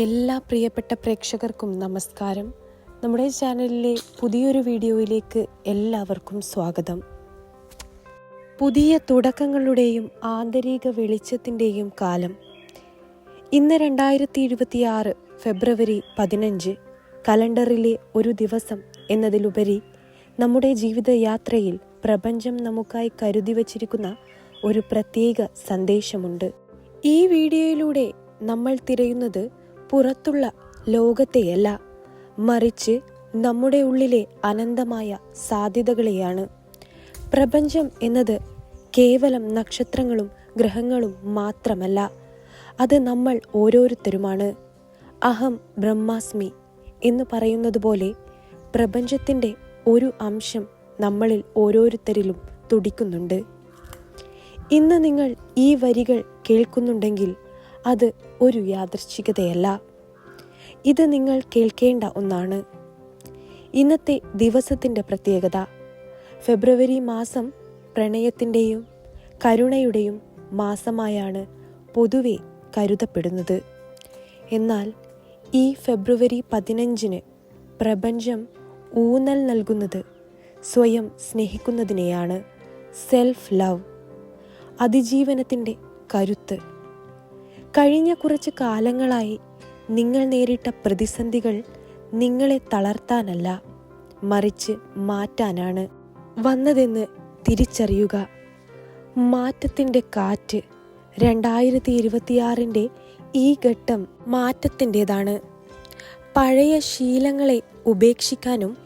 എല്ലാ പ്രിയപ്പെട്ട പ്രേക്ഷകർക്കും നമസ്കാരം. നമ്മുടെ ചാനലിലെ പുതിയൊരു വീഡിയോയിലേക്ക് എല്ലാവർക്കും സ്വാഗതം. പുതിയ തുടക്കങ്ങളുടെയും ആന്തരിക വെളിച്ചത്തിന്റെയും കാലം. ഇന്ന് രണ്ടായിരത്തി ഇരുപത്തിയാറ് ഫെബ്രുവരി പതിനഞ്ച് കലണ്ടറിലെ ഒരു ദിവസം എന്നതിലുപരി നമ്മുടെ ജീവിതയാത്രയിൽ പ്രപഞ്ചം നമുക്കായി കരുതി വച്ചിരിക്കുന്ന ഒരു പ്രത്യേക സന്ദേശമുണ്ട്. ഈ വീഡിയോയിലൂടെ നമ്മൾ തിരയുന്നത് പുറത്തുള്ള ലോകത്തെയല്ല മറിച്ച് നമ്മുടെ ഉള്ളിലെ അനന്തമായ സാധ്യതകളെയാണ്. പ്രപഞ്ചം എന്നത് കേവലം നക്ഷത്രങ്ങളും ഗ്രഹങ്ങളും മാത്രമല്ല അത് നമ്മൾ ഓരോരുത്തരുമാണ്. അഹം ബ്രഹ്മാസ്മി എന്ന് പറയുന്നത് പോലെ പ്രപഞ്ചത്തിന്റെ ഒരു അംശം നമ്മളിൽ ഓരോരുത്തരിലും തുടിക്കുന്നുണ്ട്. ഇന്ന് നിങ്ങൾ ഈ വരികൾ കേൾക്കുന്നുണ്ടെങ്കിൽ അത് ഒരു യാദൃശ്ചികതയല്ല. ഇത് നിങ്ങൾ കേൾക്കേണ്ട ഒന്നാണ്. ഇന്നത്തെ ദിവസത്തിന്റെ പ്രത്യേകത ഫെബ്രുവരി മാസം പ്രണയത്തിന്റെയും കരുണയുടെയും മാസമായാണ് പൊതുവെ കരുതപ്പെടുന്നത്. എന്നാൽ ഈ ഫെബ്രുവരി പതിനഞ്ചിന് പ്രപഞ്ചം ഊന്നൽ നൽകുന്നത് സ്വയം സ്നേഹിക്കുന്നതിനെയാണ് സെൽഫ് ലവ് അതിജീവനത്തിന്റെ കരുത്ത്. കഴിഞ്ഞ കുറച്ച് കാലങ്ങളായി നിങ്ങൾ നേരിട്ട പ്രതിസന്ധികൾ നിങ്ങളെ തളർത്താനല്ല മറിച്ച് മാറ്റാനാണ് വന്നതെന്ന് തിരിച്ചറിയുക. മാറ്റത്തിന്റെ കാറ്റ് രണ്ടായിരത്തി ഇരുപത്തിയാറിന്റെ ഈ ഘട്ടം മാറ്റത്തിന്റെതാണ്. പഴയ ശീലങ്ങളെ ഉപേക്ഷിക്കാനും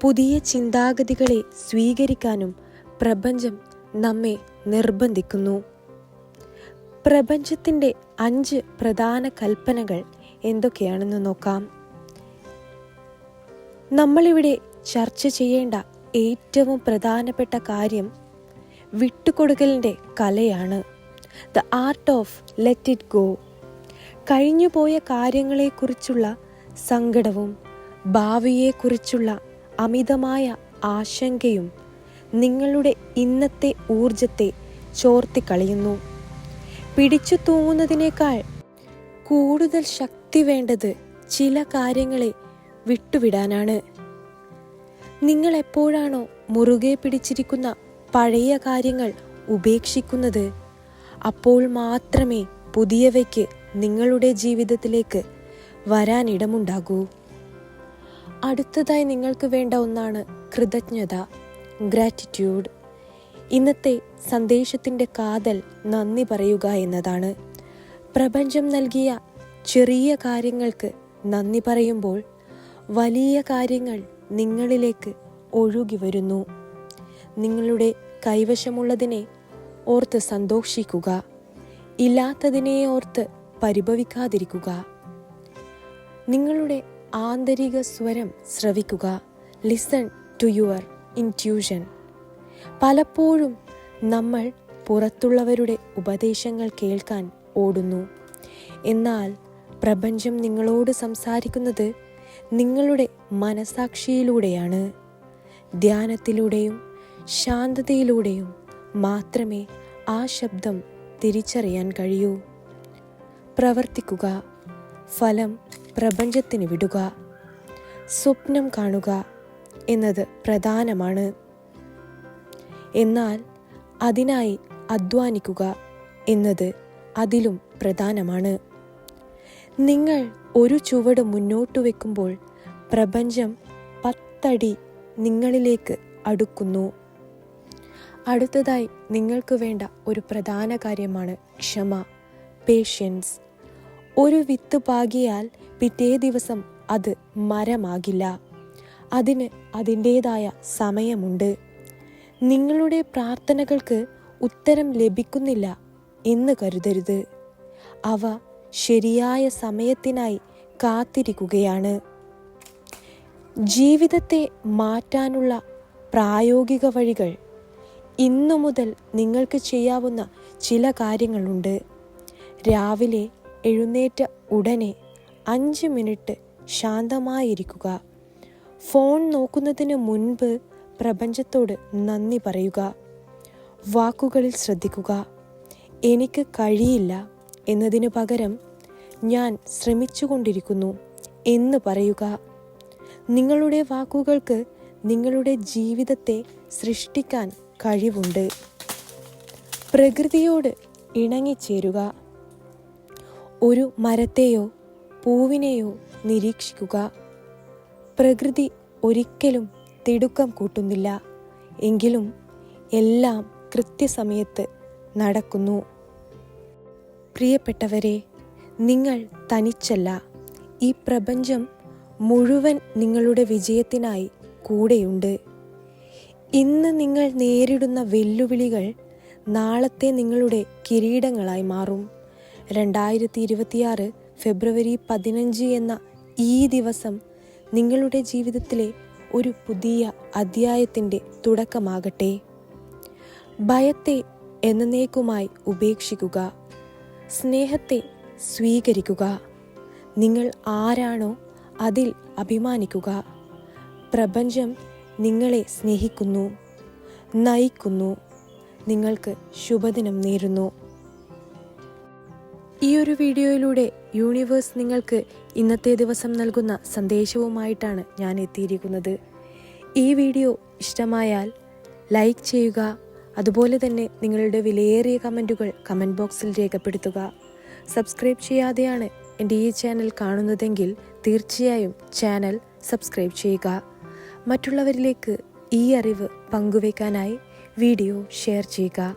പുതിയ ചിന്താഗതികളെ സ്വീകരിക്കാനും പ്രപഞ്ചം നമ്മെ നിർബന്ധിക്കുന്നു. പ്രപഞ്ചത്തിന്റെ അഞ്ച് പ്രധാന കൽപ്പനകൾ എന്തൊക്കെയാണെന്ന് നോക്കാം. നമ്മളിവിടെ ചർച്ച ചെയ്യേണ്ട ഏറ്റവും പ്രധാനപ്പെട്ട കാര്യം വിട്ടുകൊടുക്കലിന്റെ കലയാണ്. The art of let it go കഴിഞ്ഞുപോയ കാര്യങ്ങളെക്കുറിച്ചുള്ള സങ്കടവും ഭാവിയെക്കുറിച്ചുള്ള അമിതമായ ആശങ്കയും നിങ്ങളുടെ ഇന്നത്തെ ഊർജത്തെ ചോർത്തിക്കളയുന്നു. പിടിച്ചു തൂങ്ങുന്നതിനേക്കാൾ കൂടുതൽ ശക്തി വേണ്ടത് ചില കാര്യങ്ങളെ വിട്ടുവിടാനാണ്. നിങ്ങൾ എപ്പോഴാണോ മുറുകെ പിടിച്ചിരിക്കുന്ന പഴയ കാര്യങ്ങൾ ഉപേക്ഷിക്കുന്നത് അപ്പോൾ മാത്രമേ പുതിയവയ്ക്ക് നിങ്ങളുടെ ജീവിതത്തിലേക്ക് വരാനിടമുണ്ടാകൂ. അടുത്തതായി നിങ്ങൾക്ക് വേണ്ട ഒന്നാണ് കൃതജ്ഞത ഗ്രാറ്റിറ്റ്യൂഡ് ഇന്നത്തെ സന്ദേശത്തിന്റെ കാതൽ നന്ദി പറയുക എന്നതാണ്. പ്രപഞ്ചം നൽകിയ ചെറിയ കാര്യങ്ങൾക്ക് നന്ദി പറയുമ്പോൾ വലിയ കാര്യങ്ങൾ നിങ്ങളിലേക്ക് ഒഴുകി വരുന്നു. നിങ്ങളുടെ കൈവശമുള്ളതിനെ ഓർത്ത് സന്തോഷിക്കുക. ഇല്ലാത്തതിനെ ഓർത്ത് പരിഭവിക്കാതിരിക്കുക. നിങ്ങളുടെ ആന്തരിക സ്വരം ശ്രവിക്കുക. ലിസൺ ടു യുവർ ഇന്റ്യൂഷൻ പലപ്പോഴും നമ്മൾ പുറത്തുള്ളവരുടെ ഉപദേശങ്ങൾ കേൾക്കാൻ ഓടുന്നു. എന്നാൽ പ്രപഞ്ചം നിങ്ങളോട് സംസാരിക്കുന്നത് നിങ്ങളുടെ മനസാക്ഷിയിലൂടെയാണ്. ധ്യാനത്തിലൂടെയും ശാന്തതയിലൂടെയും മാത്രമേ ആ ശബ്ദം തിരിച്ചറിയാൻ കഴിയൂ. പ്രവർത്തിക്കുക. ഫലം പ്രപഞ്ചത്തിന് വിടുക. സ്വപ്നം കാണുക എന്നത് പ്രധാനമാണ്. എന്നാൽ അതിനായി അധ്വാനിക്കുക എന്നത് അതിലും പ്രധാനമാണ്. നിങ്ങൾ ഒരു ചുവട് മുന്നോട്ട് വെക്കുമ്പോൾ പ്രപഞ്ചം പത്തടി നിങ്ങളിലേക്ക് അടുക്കുന്നു. അടുത്തതായി നിങ്ങൾക്ക് വേണ്ട ഒരു പ്രധാന കാര്യമാണ് ക്ഷമ പേഷ്യൻസ് ഒരു വിത്ത് പാകിയാൽ പിറ്റേ ദിവസം അത് മരമാകില്ല. അതിന് അതിന്റേതായ സമയമുണ്ട്. നിങ്ങളുടെ പ്രാർത്ഥനകൾക്ക് ഉത്തരം ലഭിക്കുന്നില്ല എന്ന് കരുതരുത്. അവ ശരിയായ സമയത്തിനായി കാത്തിരിക്കുകയാണ്. ജീവിതത്തെ മാറ്റാനുള്ള പ്രായോഗിക വഴികൾ. ഇന്നു മുതൽ നിങ്ങൾക്ക് ചെയ്യാവുന്ന ചില കാര്യങ്ങളുണ്ട്. രാവിലെ എഴുന്നേറ്റ ഉടനെ അഞ്ച് മിനിറ്റ് ശാന്തമായിരിക്കുക. ഫോൺ നോക്കുന്നതിന് മുൻപ് പ്രപഞ്ചത്തോട് നന്ദി പറയുക. വാക്കുകളിൽ ശ്രദ്ധിക്കുക. എനിക്ക് കഴിയില്ല എന്നതിനു പകരം ഞാൻ ശ്രമിച്ചുകൊണ്ടിരിക്കുന്നു എന്ന് പറയുക. നിങ്ങളുടെ വാക്കുകൾക്ക് നിങ്ങളുടെ ജീവിതത്തെ സൃഷ്ടിക്കാൻ കഴിവുണ്ട്. പ്രകൃതിയോട് ഇണങ്ങിച്ചേരുക. ഒരു മരത്തെയോ പൂവിനെയോ നിരീക്ഷിക്കുക. പ്രകൃതി ഒരിക്കലും തിടുക്കം കൂട്ടുന്നില്ല. എങ്കിലും എല്ലാം കൃത്യസമയത്ത് നടക്കുന്നു. പ്രിയപ്പെട്ടവരെ നിങ്ങൾ തനിച്ചല്ല. ഈ പ്രപഞ്ചം മുഴുവൻ നിങ്ങളുടെ വിജയത്തിനായി കൂടെയുണ്ട്. ഇന്ന് നിങ്ങൾ നേരിടുന്ന വെല്ലുവിളികൾ നാളത്തെ നിങ്ങളുടെ കിരീടങ്ങളായി മാറും. രണ്ടായിരത്തി ഇരുപത്തിയാറ് ഫെബ്രുവരി പതിനഞ്ച് എന്ന ഈ ദിവസം നിങ്ങളുടെ ജീവിതത്തിലെ ഒരു പുതിയ അധ്യായത്തിന്റെ തുടക്കമാകട്ടെ. ഭയത്തെ എന്നേക്കുമായി ഉപേക്ഷിക്കുക. സ്നേഹത്തെ സ്വീകരിക്കുക. നിങ്ങൾ ആരാണോ അതിൽ അഭിമാനിക്കുക. പ്രപഞ്ചം നിങ്ങളെ സ്നേഹിക്കുന്നു നയിക്കുന്നു നിങ്ങൾക്ക് ശുഭദിനം നേരുന്നു. ഈ ഒരു വീഡിയോയിലൂടെ യൂണിവേഴ്സ് നിങ്ങൾക്ക് ഇന്നത്തെ ദിവസം നൽകുന്ന സന്ദേശവുമായിട്ടാണ് ഞാൻ എത്തിയിരിക്കുന്നത്. ഈ വീഡിയോ ഇഷ്ടമായാൽ ലൈക്ക് ചെയ്യുക അതുപോലെ തന്നെ നിങ്ങളുടെ വിലയേറിയ കമന്റുകൾ കമന്റ് ബോക്സിൽ രേഖപ്പെടുത്തുക. സബ്സ്ക്രൈബ് ചെയ്യാതെയാണ് എന്റെ ഈ ചാനൽ കാണുന്നതെങ്കിൽ തീർച്ചയായും ചാനൽ സബ്സ്ക്രൈബ് ചെയ്യുക. മറ്റുള്ളവരിലേക്ക് ഈ അറിവ് പങ്കുവയ്ക്കാനായി വീഡിയോ ഷെയർ ചെയ്യുക.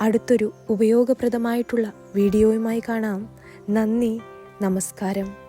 അടുത്തൊരു ഉപയോഗപ്രദമായിട്ടുള്ള വീഡിയോയുമായി കാണാം. നന്ദി നമസ്കാരം.